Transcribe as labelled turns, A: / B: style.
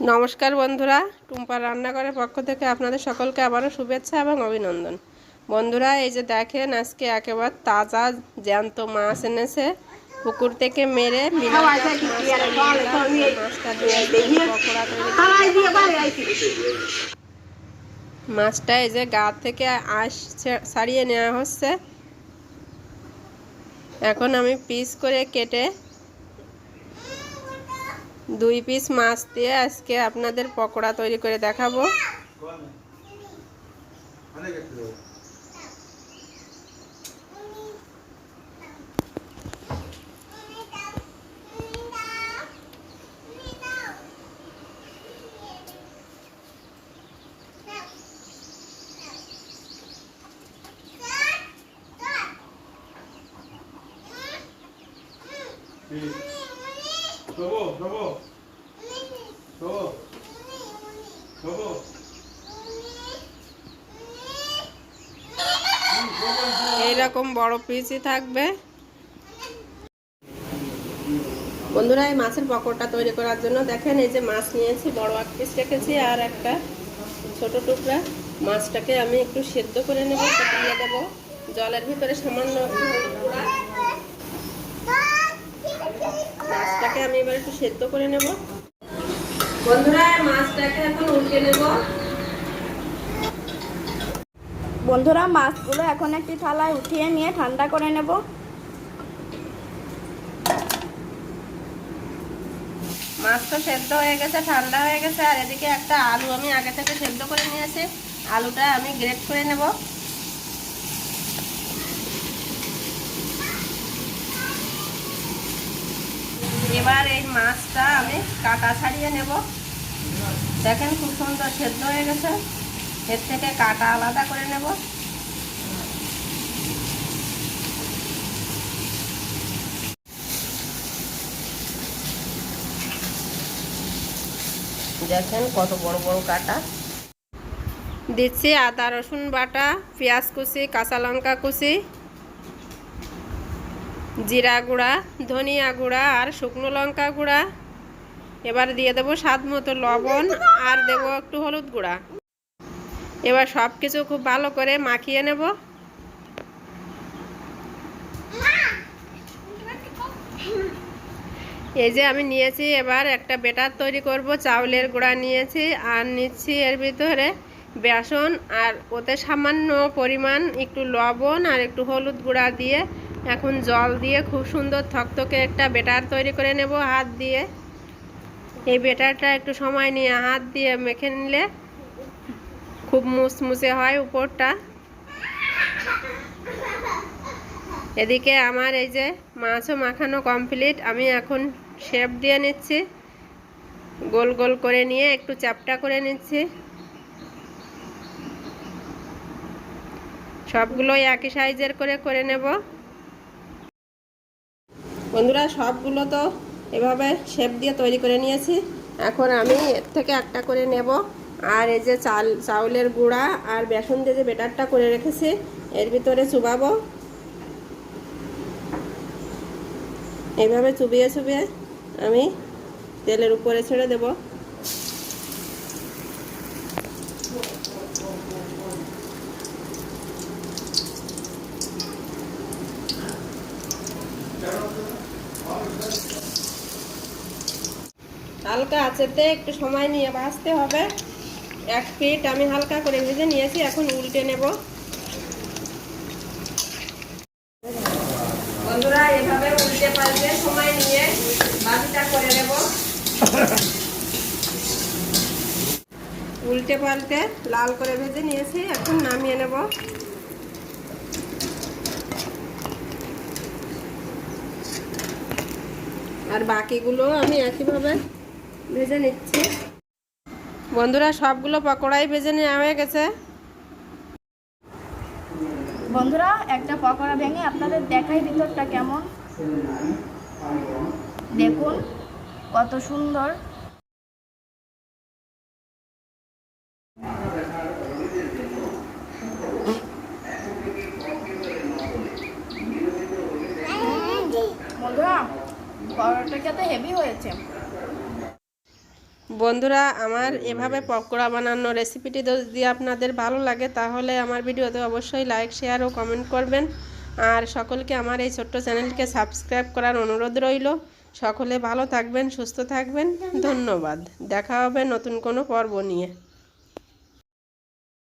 A: নমস্কার বন্ধুরা টুম্পার রান্নাঘরের পক্ষ থেকে আপনাদের সকলকে আবারও শুভেচ্ছা এবং অভিনন্দন। বন্ধুরা এই যে দেখেন আজকে একেবারে তাজা জ্যান্ত মাছ এনেছে। পুকুর থেকে মেরে মাছটা এই যে গা থেকে আঁশ ছা- ছাড়িয়ে নেওয়া হচ্ছে। এখন আমি পিস করে কেটে দুই পিস মাছ দিয়ে আজকে আপনাদের পকোড়া তৈরি করে দেখাবো।
B: 저 দেবো দেবো দেবো দেবো
A: এইরকম বড় পিসি থাকবে। বন্ধুরা, এই মাছের পকোড়টা তৈরি করার জন্য দেখেন, এই যে মাছ নিয়েছি, বড় এক পিস রেখেছি আর একটা ছোট টুকরা। মাছটাকে আমি একটু সেদ্ধ করে নেব দিয়ে দেবো জলের ভিতরে সামান্য মাছটাকে আমি এবার একটু সেদ্ধ করে নেব। বন্ধুরা এই মাছটাকে এখন উল্টে নেব।
C: বন্ধুরা মাছগুলো এখন একটি থালায় উঠিয়ে নিয়ে ঠান্ডা করে নেব।
A: মাছ তো সেদ্ধ হয়ে গেছে ঠান্ডা হয়ে গেছে আর এদিকে একটা আলু আমি আগে থেকে সেদ্ধ করে নিয়েছি। আলুটা আমি গ্রেট করে নেব। এবার এই মাছটা আমি কাটা ছাড়িয়ে নেব। দেখেন খুব সুন্দর সেদ্ধ হয়ে গেছে। এর থেকে কাটা আলাদা করে নেব। দেখেন কত বড় বড় কাটা। দিচ্ছি আদা রসুন বাটা, পেঁয়াজ কুচি, কাঁচা লঙ্কা কুচি। জিরা গুঁড়া, ধনিয়া গুঁড়া আর শুকনো লঙ্কা গুঁড়া। এবার দিয়ে দেবো স্বাদ মতো লবণ আর দেবো একটু হলুদ গুঁড়া। এবার সব কিছু খুব ভালো করে মাখিয়ে নেব। এই যে আমি নিয়েছি, এবার একটা বেটার তৈরি করব, চাউলের গুঁড়া নিয়েছি আর নিচ্ছি এর ভিতরে বেসন আর ওতে সামান্য পরিমাণ একটু লবণ আর একটু হলুদ গুঁড়া দিয়ে এখন জল দিয়ে খুব সুন্দর থকথকে একটা বেটার তৈরি করে নেব হাত দিয়ে। এই বেটারটা একটু সময় নিয়ে হাত দিয়ে মেখে নিলে খুব মুচমুচে হয় উপরটা। এদিকে আমার এই যে মাছও মাখানো কমপ্লিট, আমি এখন শেপ দিয়ে নিচ্ছি। গোল গোল করে নিয়ে একটু চ্যাপটা করে নিচ্ছি। সবগুলো একই সাইজের করে করে নেব। বন্ধুরা সবগুলো তো এভাবে শেপ দিয়ে তৈরি করে নিয়েছি। এখন আমি এর থেকে একটা করে নেব। আর এই যে চাল, চাউলের গুঁড়া আর বেসন দিয়ে যে বেটারটা করে রেখেছি, এর ভিতরে চুবাবো। এইভাবে চুবিয়ে চুবিয়ে আমি তেলের উপরে ছেড়ে দেব। হালকা আঁচেতে একটু সময় নিয়ে ভাজতে হবে। এক পিট আমি হালকা করে ভেজে নিয়েছি, এখন উল্টে নেব। বন্ধুরা, এভাবে উল্টে পাল্টে সময় নিয়ে ভাজিটা করে নেব। উল্টে পাল্টে লাল করে ভেজে নিয়েছি, এখন নামিয়ে নেব। আর বাকিগুলো আমি একইভাবে ভেজে নিচ্ছি। বন্ধুরা সবগুলো পকোড়াই ভেজে নেওয়া হয়ে গেছে।
C: বন্ধুরা একটা পকোড়া ভেঙে আপনাদের দেখাই ভিতরটা কেমন। দেখুন কত সুন্দর। বন্ধুরা পরোটা খেতে হেভি হয়েছে।
A: বন্ধুরা আমার এভাবে পকোড়া বানানোর রেসিপিটি যদি আপনাদের ভালো লাগে তাহলে আমার ভিডিওতে অবশ্যই লাইক শেয়ার ও কমেন্ট করবেন। আর সকলকে আমার এই ছোট্ট চ্যানেলকে সাবস্ক্রাইব করার অনুরোধ রইল। সকলে ভালো থাকবেন সুস্থ থাকবেন। ধন্যবাদ। দেখা হবে নতুন কোনো পর্ব নিয়ে।